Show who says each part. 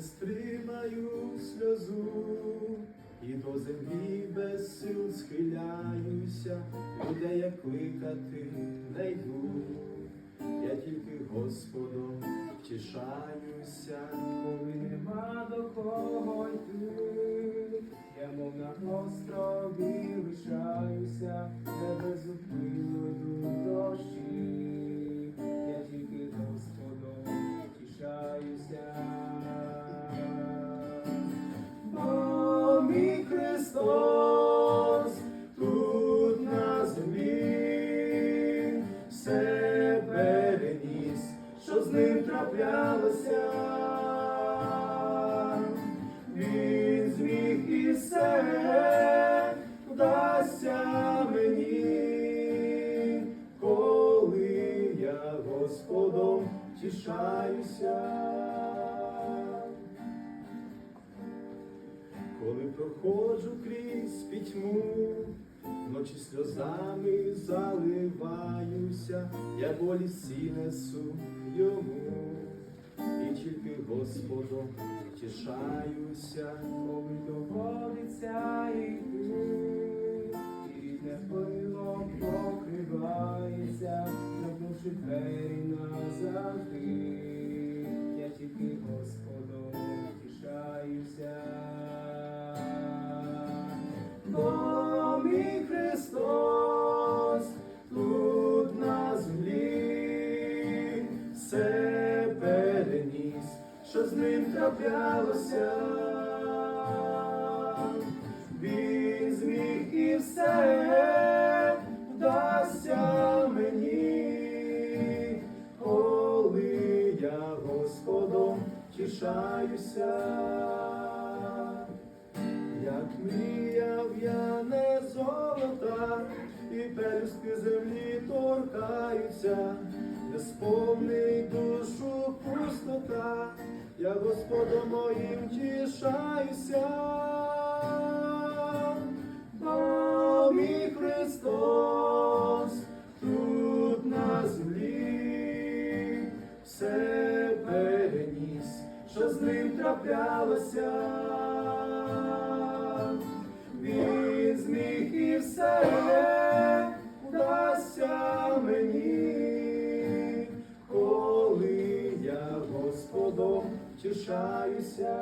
Speaker 1: стримаю сльозу, і до землі без сил схиляюся, людей як кликати не йду. Я тільки Господом втішаюся,
Speaker 2: Коли нема до кого йти, я мов на острові лишаюся, де безупинно йдуть дощі,
Speaker 1: Христос тут на землі все переніс, що з ним траплялося. Він зміг і все мені, коли я Господом тішаюся. Проходжу крізь пітьму, ночі сльозами заливаюся, я болі всі несу йому, і тільки Господом тішаюся.
Speaker 2: Коли доводиться йти, і не пилом покривається, замкнувши двері назавжди,
Speaker 1: що з ним траплялося. Він зміг і все вдасться мені, коли я Господом тішаюся. Як мріяв я не золота, і пелюстки землі торкаються, Господом моїм тішаюся, бо мій Христос тут на землі все переніс, що з ним траплялося. Господом тішаюся.